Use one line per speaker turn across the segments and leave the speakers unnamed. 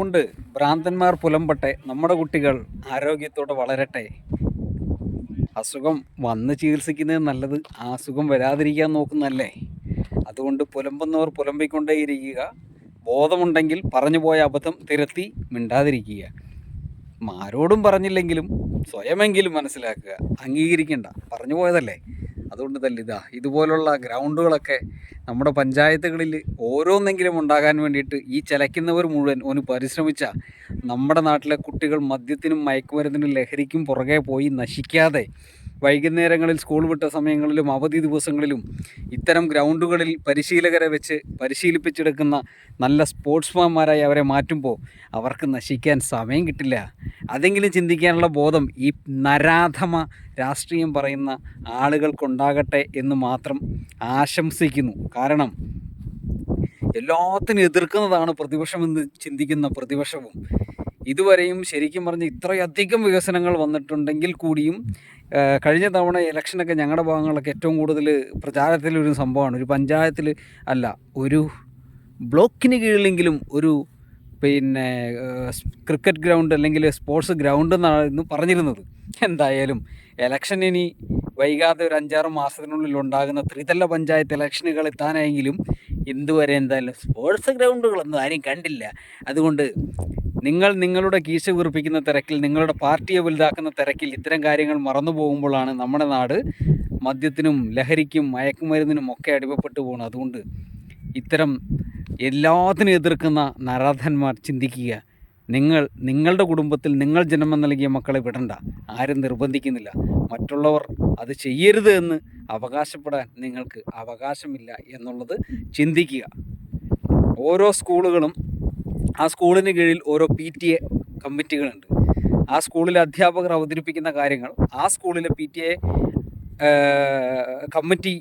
കൊണ്ട് ഭ്രാന്തന്മാർ പുലമ്പട്ടെ നമ്മുടെ കുട്ടികൾ ആരോഗ്യത്തോടെ വളരട്ടെ. അസുഖം വന്ന് ചികിത്സിക്കുന്നത് നല്ലത് ആ അസുഖം വരാതിരിക്കാൻ നോക്കുന്നല്ലേ അതുകൊണ്ട് പുലമ്പുന്നവർ പുലമ്പിക്കൊണ്ടേയിരിക്കുക. ബോധമുണ്ടെങ്കിൽ പറഞ്ഞു പോയ അബദ്ധം തിരുത്തി മിണ്ടാതിരിക്കുക. ആരോടും പറഞ്ഞില്ലെങ്കിലും സ്വയമെങ്കിലും മനസ്സിലാക്കുക. അംഗീകരിക്കണ്ട. പറഞ്ഞു പോയതല്ലേ? അതുകൊണ്ട് തന്നെ ഇതാ ഇതുപോലുള്ള ഗ്രൗണ്ടുകളൊക്കെ നമ്മുടെ പഞ്ചായത്തുകളിൽ ഓരോന്നെങ്കിലും ഉണ്ടാകാൻ വേണ്ടിയിട്ട് ഈ ചലയ്ക്കുന്നവർ മുഴുവൻ ഒന്ന് പരിശ്രമിച്ചാൽ നമ്മുടെ നാട്ടിലെ കുട്ടികൾ മദ്യത്തിനും മയക്കുമരുന്നിനും ലഹരിക്കും പുറകെ പോയി നശിക്കാതെ വൈകുന്നേരങ്ങളിൽ സ്കൂൾ വിട്ട സമയങ്ങളിലും അവധി ദിവസങ്ങളിലും ഇത്തരം ഗ്രൗണ്ടുകളിൽ പരിശീലകരെ വെച്ച് പരിശീലിപ്പിച്ചെടുക്കുന്ന നല്ല സ്പോർട്സ്മാൻമാരായി അവരെ മാറ്റുമ്പോൾ അവർക്ക് നശിക്കാൻ സമയം കിട്ടില്ല. അതെങ്കിലും ചിന്തിക്കാനുള്ള ബോധം ഈ നരാധമ രാഷ്ട്രീയം പറയുന്ന ആളുകൾക്കുണ്ടാകട്ടെ എന്ന് മാത്രം ആശംസിക്കുന്നു. കാരണം എല്ലാത്തിനും എതിർക്കുന്നതാണ് പ്രതിപക്ഷമെന്ന് ചിന്തിക്കുന്ന പ്രതിപക്ഷവും ഇതുവരെയും ശരിക്കും പറഞ്ഞ് ഇത്രയധികം വികസനങ്ങൾ വന്നിട്ടുണ്ടെങ്കിൽ കൂടിയും കഴിഞ്ഞ തവണ ഇലക്ഷനൊക്കെ ഞങ്ങളുടെ ഭാഗങ്ങളിലൊക്കെ ഏറ്റവും കൂടുതൽ പ്രചാരത്തിലൊരു സംഭവമാണ്. ഒരു പഞ്ചായത്തിൽ അല്ല ഒരു ബ്ലോക്കിന് കീഴിലെങ്കിലും ഒരു പിന്നെ ക്രിക്കറ്റ് ഗ്രൗണ്ട് അല്ലെങ്കിൽ സ്പോർട്സ് ഗ്രൗണ്ട് എന്നായിരുന്നു പറഞ്ഞിരുന്നത്. എന്തായാലും ഇലക്ഷൻ ഇനി വൈകാതെ ഒരു അഞ്ചാറ് മാസത്തിനുള്ളിൽ ഉണ്ടാകുന്ന ത്രിതല പഞ്ചായത്ത് ഇലക്ഷനുകൾ എത്താനായെങ്കിലും ഇതുവരെ എന്തായാലും സ്പോർട്സ് ഗ്രൗണ്ടുകളൊന്നും ആരും കണ്ടില്ല. അതുകൊണ്ട് നിങ്ങൾ നിങ്ങളുടെ കീശ കുറിപ്പിക്കുന്ന തിരക്കിൽ നിങ്ങളുടെ പാർട്ടിയെ വലുതാക്കുന്ന തിരക്കിൽ ഇത്തരം കാര്യങ്ങൾ മറന്നു പോകുമ്പോഴാണ് നമ്മുടെ നാട് മദ്യത്തിനും ലഹരിക്കും മയക്കുമരുന്നിനും ഒക്കെ അടിമപ്പെട്ടു പോകുന്നത്. അതുകൊണ്ട് ഇത്തരം എല്ലാത്തിനും എതിർക്കുന്ന നരാധന്മാർ ചിന്തിക്കുക. നിങ്ങൾ നിങ്ങളുടെ കുടുംബത്തിൽ നിങ്ങൾ ജന്മം നൽകിയ മക്കളെ വിടണ്ട. ആരും നിർബന്ധിക്കുന്നില്ല. മറ്റുള്ളവർ അത് ചെയ്യരുത് എന്ന് അവകാശപ്പെടാൻ നിങ്ങൾക്ക് അവകാശമില്ല എന്നുള്ളത് ചിന്തിക്കുക. ഓരോ സ്കൂളുകളും ആ സ്കൂളിന് കീഴിൽ ഓരോ പി ടി എ കമ്മിറ്റികളുണ്ട്. ആ സ്കൂളിലെ അധ്യാപകർ അവതരിപ്പിക്കുന്ന കാര്യങ്ങൾ ആ സ്കൂളിലെ പി ടി എ കമ്മിറ്റി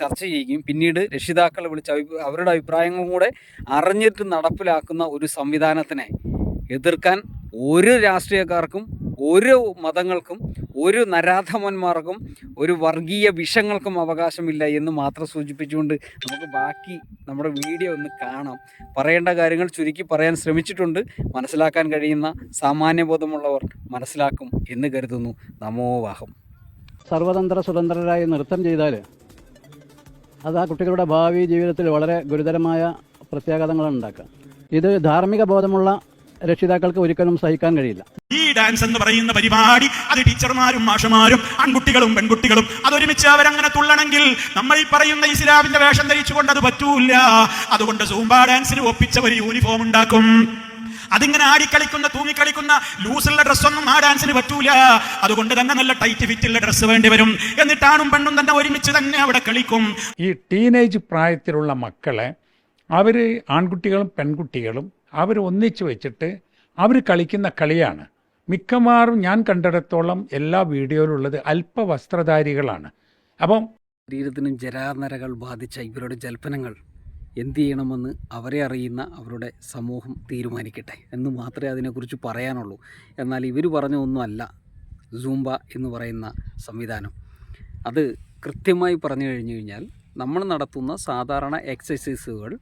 ചർച്ച ചെയ്യുകയും പിന്നീട് രക്ഷിതാക്കളെ വിളിച്ച് അവരുടെ അഭിപ്രായങ്ങളും കൂടെ അറിഞ്ഞിട്ട് നടപ്പിലാക്കുന്ന ഒരു സംവിധാനത്തിനെ എതിർക്കാൻ ഒരു രാഷ്ട്രീയക്കാർക്കും ഒരു മതങ്ങൾക്കും ഒരു നരാധമന്മാർക്കും ഒരു വർഗീയ വിഷങ്ങൾക്കും അവകാശമില്ല എന്ന് മാത്രം സൂചിപ്പിച്ചുകൊണ്ട് നമുക്ക് ബാക്കി നമ്മുടെ വീഡിയോ ഒന്ന് കാണാം. പറയേണ്ട കാര്യങ്ങൾ ചുരുക്കി പറയാൻ ശ്രമിച്ചിട്ടുണ്ട്. മനസ്സിലാക്കാൻ കഴിയുന്ന സാമാന്യബോധമുള്ളവർ മനസ്സിലാക്കും എന്ന് കരുതുന്നു. നമോവാഹം
സർവതന്ത്ര സ്വതന്ത്രരായി നൃത്തം ചെയ്താൽ അത് ആ കുട്ടികളുടെ ഭാവി ജീവിതത്തിൽ വളരെ ഗുരുതരമായ പ്രത്യാഘാതങ്ങളാണ് ഉണ്ടാക്കുക. ഇത് ധാർമ്മിക ബോധമുള്ള രക്ഷിതാക്കൾക്ക് ഒരിക്കലും സഹിക്കാൻ കഴിയില്ല.
ഈ ഡാൻസ് എന്ന് പറയുന്ന പരിപാടി അത് ടീച്ചർമാരും മാഷമാരും ആൺകുട്ടികളും പെൺകുട്ടികളും അതൊരുമിച്ച് അവരങ്ങനെ തുള്ളണമെങ്കിൽ നമ്മൾ ഈ പറയുന്ന ഇസ്ലാമിന്റെ വേഷം ധരിച്ചുകൊണ്ട് അത് പറ്റൂല്ല. അതുകൊണ്ട് സൂംബ ഡാൻസിന് ഒപ്പിച്ച ഒരു യൂണിഫോം ഉണ്ടാക്കും. അതിങ്ങനെ ആടിക്കളിക്കുന്ന തൂങ്ങിക്കളിക്കുന്ന ലൂസുള്ള ഡ്രസ്സൊന്നും ആ ഡാൻസിന് പറ്റൂല. അതുകൊണ്ട് തന്നെ നല്ല ടൈറ്റ് ഫിറ്റുള്ള ഡ്രസ്സ് വേണ്ടി വരും. എന്നിട്ടാണും പെണ്ണും തന്നെ ഒരുമിച്ച് തന്നെ അവിടെ കളിക്കും.
ഈ ടീനേജ് പ്രായത്തിലുള്ള മക്കളെ അവർ ആൺകുട്ടികളും പെൺകുട്ടികളും അവർ ഒന്നിച്ച് വെച്ചിട്ട് അവർ കളിക്കുന്ന കളിയാണ്. മിക്കവാറും ഞാൻ കണ്ടിടത്തോളം എല്ലാ വീഡിയോയിലുള്ളത് അല്പ വസ്ത്രധാരികളാണ് അപ്പം
ശരീരത്തിനും ജരാനരകൾ ബാധിച്ച ഇവരുടെ ജൽപ്പനങ്ങൾ എന്ത് ചെയ്യണമെന്ന് അവരെ അറിയുന്ന അവരുടെ സമൂഹം തീരുമാനിക്കട്ടെ എന്ന് മാത്രമേ അതിനെക്കുറിച്ച് പറയാനുള്ളൂ. എന്നാൽ ഇവർ പറഞ്ഞ ഒന്നുമല്ല സൂംബ എന്ന് പറയുന്ന സംവിധാനം. അത് കൃത്യമായി പറഞ്ഞു കഴിഞ്ഞു കഴിഞ്ഞാൽ നമ്മൾ നടത്തുന്ന സാധാരണ എക്സസൈസുകൾ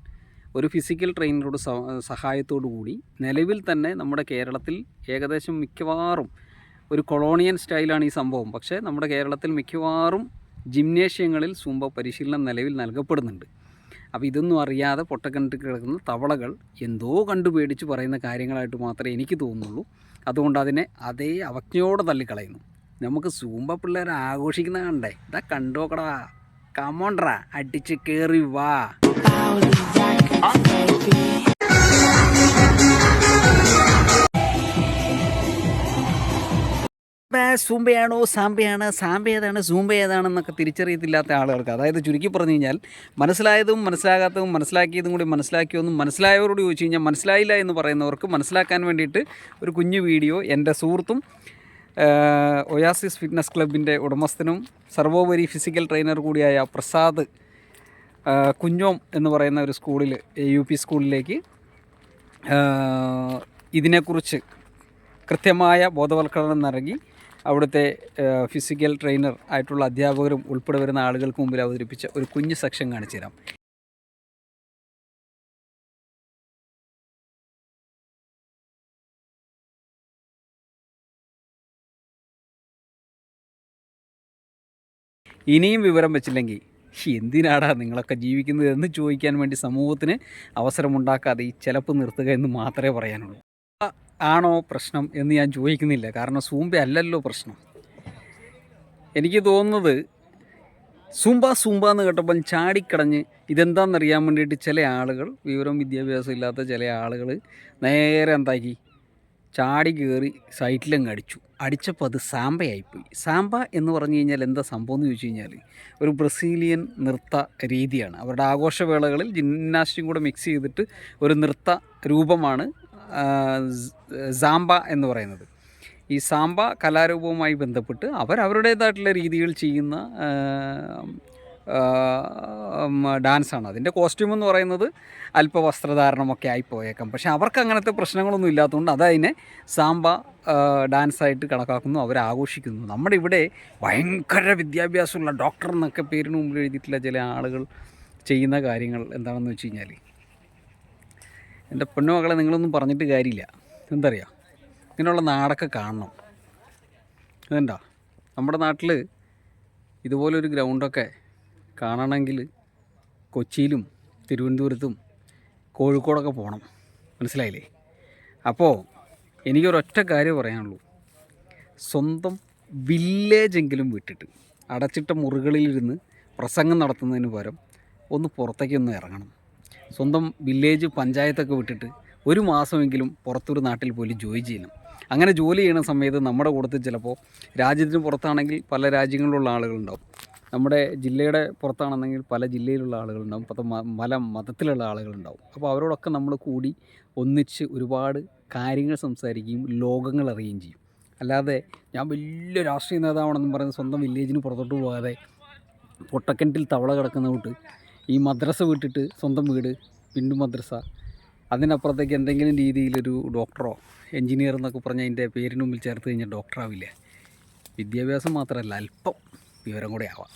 ഒരു ഫിസിക്കൽ ട്രെയിനറുടെ സഹായത്തോടു കൂടി നിലവിൽ തന്നെ നമ്മുടെ കേരളത്തിൽ ഏകദേശം മിക്കവാറും ഒരു കൊളോണിയൻ സ്റ്റൈലാണ് ഈ സംഭവം. പക്ഷേ നമ്മുടെ കേരളത്തിൽ മിക്കവാറും ജിംനേഷ്യങ്ങളിൽ സൂംബ പരിശീലനം നിലവിൽ നൽകപ്പെടുന്നുണ്ട്. അപ്പോൾ ഇതൊന്നും അറിയാതെ പൊട്ടക്കണ്ടി കിടക്കുന്ന തവളകൾ എന്തോ കണ്ടു പേടിച്ച് പറയുന്ന കാര്യങ്ങളായിട്ട് മാത്രമേ എനിക്ക് തോന്നുള്ളൂ അതുകൊണ്ട് അതിനെ അതേ അവജ്ഞയോടെ തള്ളിക്കളയുന്നു. നമുക്ക് സൂമ്പ പിള്ളേരെ ആഘോഷിക്കുന്ന കണ്ടേ? ഇതാ കണ്ടോക്കടാ. കമോണ്ട്രാ അടിച്ച് കയറി വാ. സൂംബയാണോ സാമ്പയാണ് സാമ്പ ഏതാണ് സൂംബ ഏതാണെന്നൊക്കെ തിരിച്ചറിയത്തില്ലാത്ത ആളുകൾക്ക് അതായത് ചുരുക്കി പറഞ്ഞു കഴിഞ്ഞാൽ മനസ്സിലായതും മനസ്സിലാകാത്തതും മനസ്സിലാക്കിയതും കൂടി മനസ്സിലാക്കിയൊന്നും മനസ്സിലായവരോട് ചോദിച്ചു കഴിഞ്ഞാൽ മനസ്സിലായില്ല എന്ന് പറയുന്നവർക്ക് മനസ്സിലാക്കാൻ വേണ്ടിയിട്ട് ഒരു കുഞ്ഞു വീഡിയോ എന്റെ സുഹൃത്തും ഒയാസിസ് ഫിറ്റ്നസ് ക്ലബിന്റെ ഉടമസ്ഥനും സർവോപരി ഫിസിക്കൽ ട്രെയിനർ കൂടിയായ പ്രസാദ് കുഞ്ഞോം എന്ന് പറയുന്ന ഒരു സ്കൂളിൽ യു പി സ്കൂളിലേക്ക് ഇതിനെക്കുറിച്ച് കൃത്യമായ ബോധവൽക്കരണം നൽകി അവിടുത്തെ ഫിസിക്കൽ ട്രെയിനർ ആയിട്ടുള്ള അധ്യാപകരും ഉൾപ്പെടെ വരുന്ന ആളുകൾക്ക് മുമ്പിൽ അവതരിപ്പിച്ച ഒരു കുഞ്ഞു സെക്ഷൻ കാണിച്ചു തരാം. ഇനിയും വിവരം വെച്ചില്ലെങ്കിൽ എന്തിനാടാ നിങ്ങളൊക്കെ ജീവിക്കുന്നത് എന്ന് ചോദിക്കാൻ വേണ്ടി സമൂഹത്തിന് അവസരമുണ്ടാക്കാതെ ഈ ചിലപ്പ് നിർത്തുക എന്ന് മാത്രമേ പറയാനുള്ളൂ. ആണോ പ്രശ്നം എന്ന് ഞാൻ ചോദിക്കുന്നില്ല. കാരണം സൂമ്പ അല്ലല്ലോ പ്രശ്നം. എനിക്ക് തോന്നുന്നത് സൂമ്പ സൂമ്പ എന്ന് കേട്ടപ്പം ചാടിക്കടഞ്ഞ് ഇതെന്താണെന്നറിയാൻ വേണ്ടിയിട്ട് ചില ആളുകൾ വിവരം വിദ്യാഭ്യാസം ഇല്ലാത്ത ചില ആളുകൾ നേരെ എന്താക്കി? ചാടി കയറി സൈറ്റിലങ്ങ് അടിച്ചു. അടിച്ചപ്പോൾ അത് സാമ്പയായിപ്പോയി. സാമ്പ എന്ന് പറഞ്ഞു കഴിഞ്ഞാൽ എന്താ സംഭവം എന്ന് ചോദിച്ചു കഴിഞ്ഞാൽ ഒരു ബ്രസീലിയൻ നൃത്ത രീതിയാണ്. അവരുടെ ആഘോഷവേളകളിൽ ജിംനാസ്റ്റിക്കും കൂടെ മിക്സ് ചെയ്തിട്ട് ഒരു നൃത്ത രൂപമാണ് സാമ്പ എന്ന് പറയുന്നത്. ഈ സാമ്പ കലാരൂപവുമായി ബന്ധപ്പെട്ട് അവർ അവരവരുടേതായിട്ടുള്ള രീതികൾ ചെയ്യുന്ന ഡാൻസാണ്. അതിന്റെ കോസ്റ്റ്യൂം എന്ന് പറയുന്നത് അല്പ വസ്ത്രധാരണമൊക്കെ ആയി പോയേക്കാം പക്ഷേ അവർക്ക് അങ്ങനത്തെ പ്രശ്നങ്ങളൊന്നും ഇല്ലാത്തതുകൊണ്ട് അതതിനെ സാമ്പ ഡാൻസായിട്ട് കണക്കാക്കുന്നു അവരാഘോഷിക്കുന്നു. നമ്മുടെ ഇവിടെ ഭയങ്കര വിദ്യാഭ്യാസമുള്ള ഡോക്ടർ എന്നൊക്കെ പേരിന് മുമ്പിൽ എഴുതിയിട്ടുള്ള ചില ആളുകൾ ചെയ്യുന്ന കാര്യങ്ങൾ എന്താണെന്ന് വെച്ച് കഴിഞ്ഞാൽ എന്റെ പൊന്നുമക്കളെ നിങ്ങളൊന്നും പറഞ്ഞിട്ട് കാര്യമില്ല. എന്തറിയാം? ഇങ്ങനെയുള്ള നാടൊക്കെ കാണണം. ഇതെന്താ നമ്മുടെ നാട്ടിൽ ഇതുപോലൊരു ഗ്രൗണ്ടൊക്കെ കാണണമെങ്കിൽ കൊച്ചിയിലും തിരുവനന്തപുരത്തും കോഴിക്കോടൊക്കെ പോകണം. മനസ്സിലായില്ലേ? അപ്പോൾ എനിക്കൊരൊറ്റ കാര്യം പറയാനുള്ളൂ. സ്വന്തം വില്ലേജെങ്കിലും വിട്ടിട്ട് അടച്ചിട്ട മുറികളിലിരുന്ന് പ്രസംഗം നടത്തുന്നതിന് പകരം ഒന്ന് പുറത്തേക്കൊന്ന് ഇറങ്ങണം. സ്വന്തം വില്ലേജ് പഞ്ചായത്തൊക്കെ വിട്ടിട്ട് ഒരു മാസമെങ്കിലും പുറത്തൊരു നാട്ടിൽ പോയി ജോലി ചെയ്യണം. അങ്ങനെ ജോലി ചെയ്യുന്ന സമയത്ത് നമ്മുടെ കൂട്ടത്തിൽ ചിലപ്പോൾ രാജ്യത്തിന് പുറത്താണെങ്കിൽ പല രാജ്യങ്ങളിലുള്ള ആളുകളുണ്ടാവും. നമ്മുടെ ജില്ലയുടെ പുറത്താണെന്നെങ്കിൽ പല ജില്ലയിലുള്ള ആളുകളുണ്ടാവും പല പല മതത്തിലുള്ള ആളുകളുണ്ടാവും. അപ്പോൾ അവരോടൊക്കെ നമ്മൾ കൂടി ഒന്നിച്ച് ഒരുപാട് കാര്യങ്ങൾ സംസാരിക്കുകയും ലോകങ്ങൾ അറിയുകയും ചെയ്യും. അല്ലാതെ ഞാൻ വലിയ രാഷ്ട്രീയ നേതാവാണെന്നും പറയുന്ന സ്വന്തം വില്ലേജിന് പുറത്തോട്ട് പോകാതെ പൊട്ടക്കിണറ്റിൽ തവള കിടക്കുന്ന കൂട്ട് ഈ മദ്രസ വിട്ടിട്ട് സ്വന്തം വീട് പിണ്ടു മദ്രസ അതിനപ്പുറത്തേക്ക് എന്തെങ്കിലും രീതിയിലൊരു ഡോക്ടറോ എൻജിനീയർ എന്നൊക്കെ പറഞ്ഞ് അതിന്റെ പേരിന് മുമ്പിൽ ചേർത്ത് കഴിഞ്ഞാൽ ഡോക്ടറാവില്ല. വിദ്യാഭ്യാസം മാത്രമല്ല അല്പം വിവരം കൂടെ ആവാം.